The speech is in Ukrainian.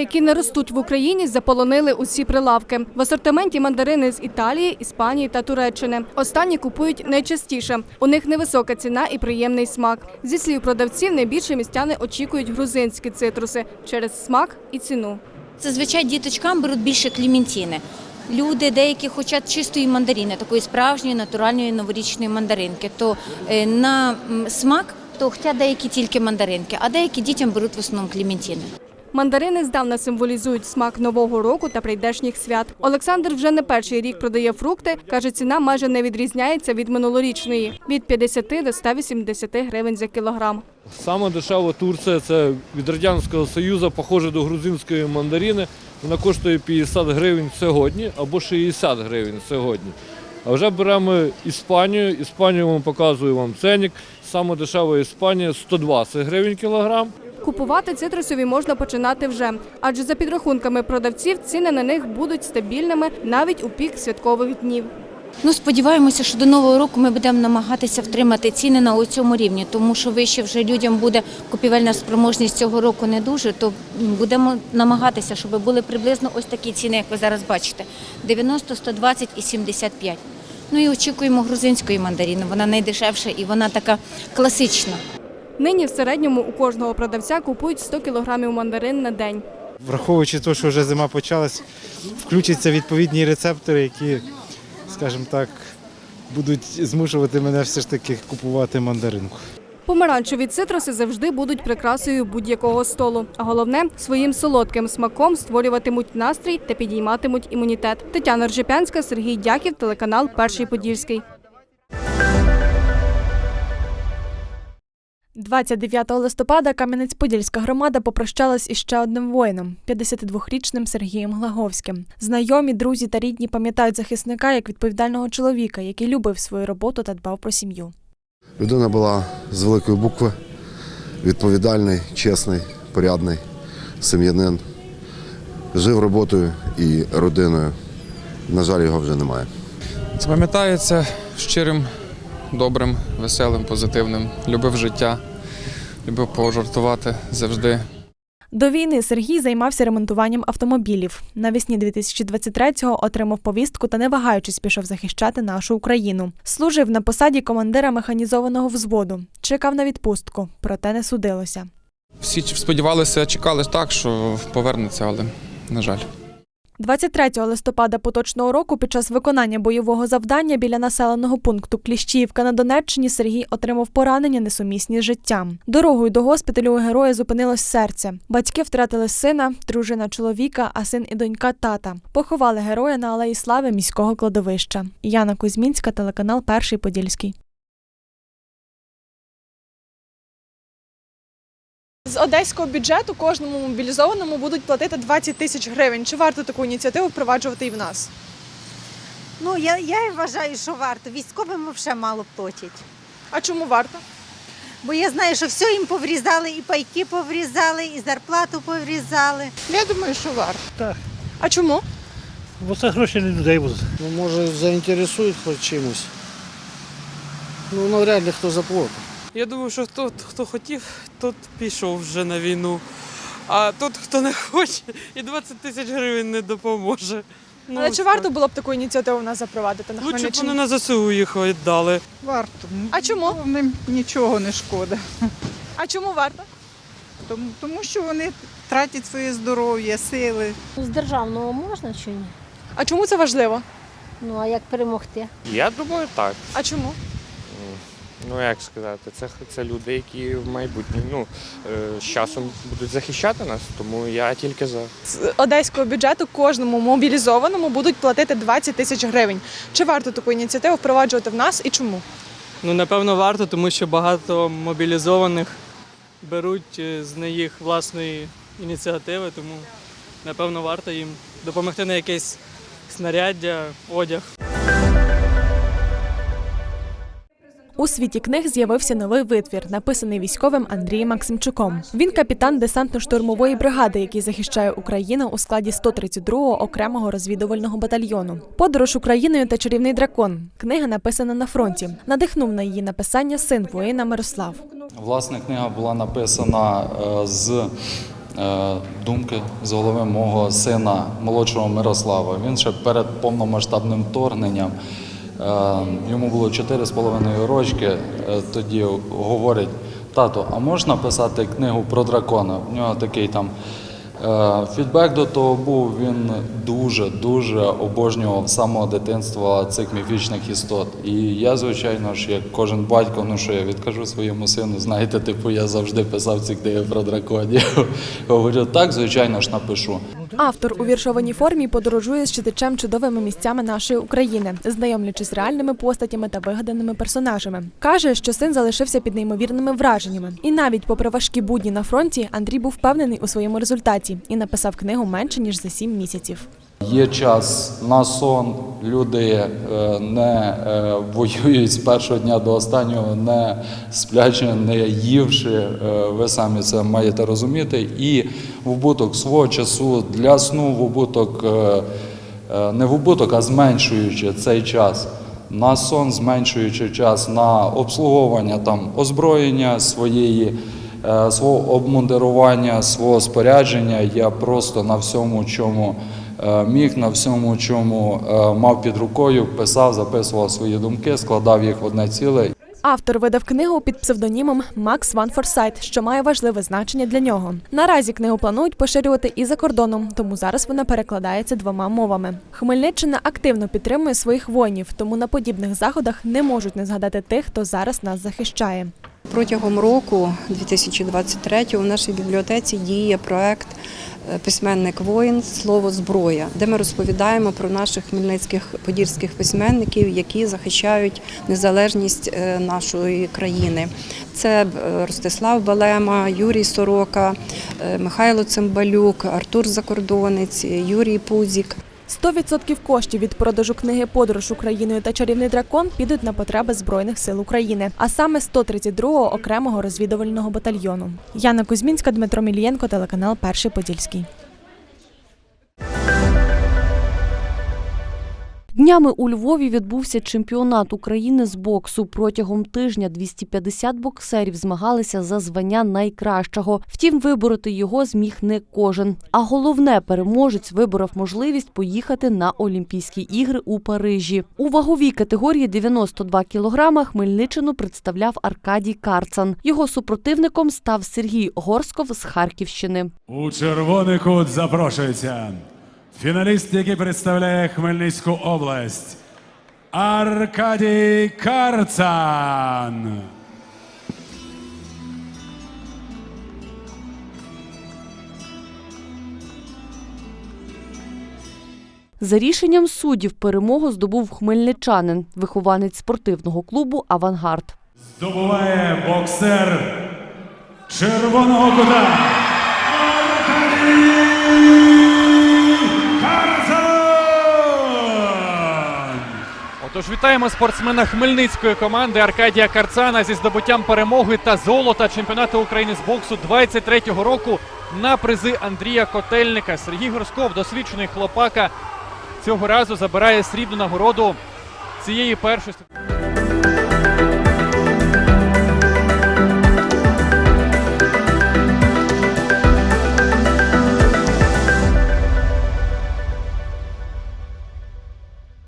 які не ростуть в Україні, заполонили усі прилавки. В асортименті мандарини з Італії, Іспанії та Туреччини. Останні купують найчастіше. У них невисока ціна і приємний смак. Зі слів продавців, найбільше містяни очікують грузинські цитруси через смак і ціну. Зазвичай діточкам беруть більше кліментіни. Люди деякі хочуть чистої мандарини, такої справжньої натуральної новорічної мандаринки. То е, на смак то хочуть деякі тільки мандаринки, а деякі дітям беруть в основному кліментіни. Мандарини здавна символізують смак нового року та прийдешніх свят. Олександр вже не перший рік продає фрукти. каже, ціна майже не відрізняється від минулорічної від 50 до 180 гривень за кілограм. Саме дешева Турція це від Радянського Союзу, похоже до грузинської мандарини. Вона коштує 50 гривень сьогодні або 60 гривень сьогодні. А вже беремо Іспанію. Іспанію вам показую вам ценник. Саме дешева Іспанія 120 гривень кілограм. Купувати цитрусові можна починати вже, адже за підрахунками продавців ціни на них будуть стабільними навіть у пік святкових днів. Ну, сподіваємося, що до нового року ми будемо намагатися втримати ціни на цьому рівні, тому що вище вже людям буде купівельна спроможність цього року не дуже, то будемо намагатися, щоб були приблизно ось такі ціни, як ви зараз бачите: 90, 120 і 75. Ну і очікуємо грузинської мандарини. Вона найдешевша і вона така класична. Нині в середньому у кожного продавця купують 100 кілограмів мандарин на день. Враховуючи те, що вже зима почалась, включаться відповідні рецептори, які, скажімо так, будуть змушувати мене все ж таки купувати мандаринку. Помаранчеві цитруси завжди будуть прикрасою будь-якого столу. А головне, своїм солодким смаком створюватимуть настрій та підійматимуть імунітет. Тетяна Ржепянська, Сергій Дяків, телеканал Перший Подільський. 29 листопада Кам'янець-Подільська громада попрощалась із ще одним воїном 52-річним Сергієм Глаговським. Знайомі, друзі та рідні пам'ятають захисника як відповідального чоловіка, який любив свою роботу та дбав про сім'ю. Людина була з великої букви, відповідальний, чесний, порядний сім'янин. Жив роботою і родиною. На жаль, його вже немає. Запам'ятається щирим, добрим, веселим, позитивним. Любив життя, любив пожартувати завжди. До війни Сергій займався ремонтуванням автомобілів. Навесні 2023-го отримав повістку та не вагаючись пішов захищати нашу Україну. Служив на посаді командира механізованого взводу. Чекав на відпустку, проте не судилося. Всі сподівалися, чекали так, що повернеться, але на жаль. 23 листопада поточного року під час виконання бойового завдання біля населеного пункту Кліщіївка на Донеччині Сергій отримав поранення несумісні з життям. Дорогою до госпіталю у героя зупинилось серце. Батьки втратили сина, дружина чоловіка, а син і донька тата. Поховали героя на алеї слави міського кладовища. Яна Кузьмінська, телеканал Перший Подільський. Одеського бюджету кожному мобілізованому будуть платити 20 тисяч гривень. Чи варто таку ініціативу впроваджувати і в нас? Ну, я, я вважаю, що варто. Військовим взагалі мало платять. А чому варто? Бо я знаю, що все їм поврізали, і пайки поврізали, і зарплату поврізали. Я думаю, що варто. А чому? Бо це гроші не людей будуть. Ну, може, заінтересують хоч чимось. Ну, навряд ли хто заплатить. Я думаю, що хто, хто хотів, тот пішов вже на війну. А тот, хто не хоче, і 20 тисяч гривень не допоможе. Ну, Але чи варто було б таку ініціативу нас запровадити на Лучше б Хмельниччині? вони на ЗСУ їх віддали. Варто. А чому? Ним нічого не шкода. А чому варто? Тому, тому що вони тратять своє здоров'я, сили. З державного можна чи ні? А чому це важливо? Ну а як перемогти? Я думаю, так. А чому? Ну як сказати, це, це люди, які в майбутньому ну, е, з часом будуть захищати нас, тому я тільки за. З одеського бюджету кожному мобілізованому будуть платити 20 тисяч гривень. Чи варто таку ініціативу впроваджувати в нас і чому? Ну, напевно, варто, тому що багато мобілізованих беруть е, з не їх власної ініціативи, тому напевно варто їм допомогти на якесь снаряддя, одяг. У світі книг з'явився новий витвір, написаний військовим Андрієм Максимчуком. Він капітан десантно-штурмової бригади, який захищає Україну у складі 132-го окремого розвідувального батальйону. Подорож Україною та чарівний дракон. Книга написана на фронті. Надихнув на її написання син воїна Мирослав. Власне, книга була написана е, з е, думки з голови мого сина молодшого Мирослава. Він ще перед повномасштабним вторгненням. Е, Йому було 4,5 рочки. е, Тоді говорить: тато, а можна писати книгу про дракона? У нього такий там Е, Фідбек до того був, він дуже дуже обожнював з самого дитинства цих міфічних істот. І я, звичайно ж, як кожен батько, ну що я відкажу своєму сину, знаєте, типу, я завжди писав ці книги про драконів. Говорю, так, звичайно ж, напишу. Автор у віршованій формі подорожує з читачем чудовими місцями нашої України, знайомлячись з реальними постатями та вигаданими персонажами. Каже, що син залишився під неймовірними враженнями. І навіть попри важкі будні на фронті, Андрій був впевнений у своєму результаті і написав книгу менше ніж за сім місяців. Є час на сон, люди е, не е, воюють з першого дня до останнього, не сплячи, не ївши. Е, Ви самі це маєте розуміти. І в убуток свого часу для сну в убуток, не в убуток, а зменшуючи цей час. На сон, зменшуючи час на обслуговування там озброєння своєї свого обмундирування, свого спорядження. Я просто на всьому, чому міг, на всьому, чому е, мав під рукою, писав, записував свої думки, складав їх в одне ціле. Автор видав книгу під псевдонімом Макс Ван Форсайт, що має важливе значення для нього. Наразі книгу планують поширювати і за кордоном, тому зараз вона перекладається двома мовами. Хмельниччина активно підтримує своїх воїнів, тому на подібних заходах не можуть не згадати тих, хто зараз нас захищає. Протягом року 2023 у нашій бібліотеці діє проект е, Письменник воїн Слово зброя, де ми розповідаємо про наших хмельницьких подільських письменників, які захищають незалежність е, нашої країни. Це е, Ростислав Балема, Юрій Сорока, е, Михайло Цимбалюк, Артур Закордонець, Юрій Пузік. 100% коштів від продажу книги Подорож Україною та чарівний дракон підуть на потреби Збройних сил України, а саме 132-го окремого розвідувального батальйону. Яна Кузьмінська, Дмитро Мілієнко, телеканал Перший Подільський. Днями у Львові відбувся чемпіонат України з боксу. Протягом тижня 250 боксерів змагалися за звання найкращого. Втім, вибороти його зміг не кожен. А головне, переможець виборов можливість поїхати на Олімпійські ігри у Парижі. У ваговій категорії 92 кілограма Хмельниччину представляв Аркадій Карцан. Його супротивником став Сергій Горсков з Харківщини. У червоний кут запрошується фіналіст, який представляє Хмельницьку область Аркадій Карцан. За рішенням суддів перемогу здобув хмельничанин, вихованець спортивного клубу Авангард. Здобуває боксер червоного кута Отож, вітаємо спортсмена хмельницької команди Аркадія Карцана зі здобуттям перемоги та золота чемпіонату України з боксу 23-го року на призи Андрія Котельника. Сергій Горсков, досвідчений хлопака, цього разу забирає срібну нагороду цієї першої.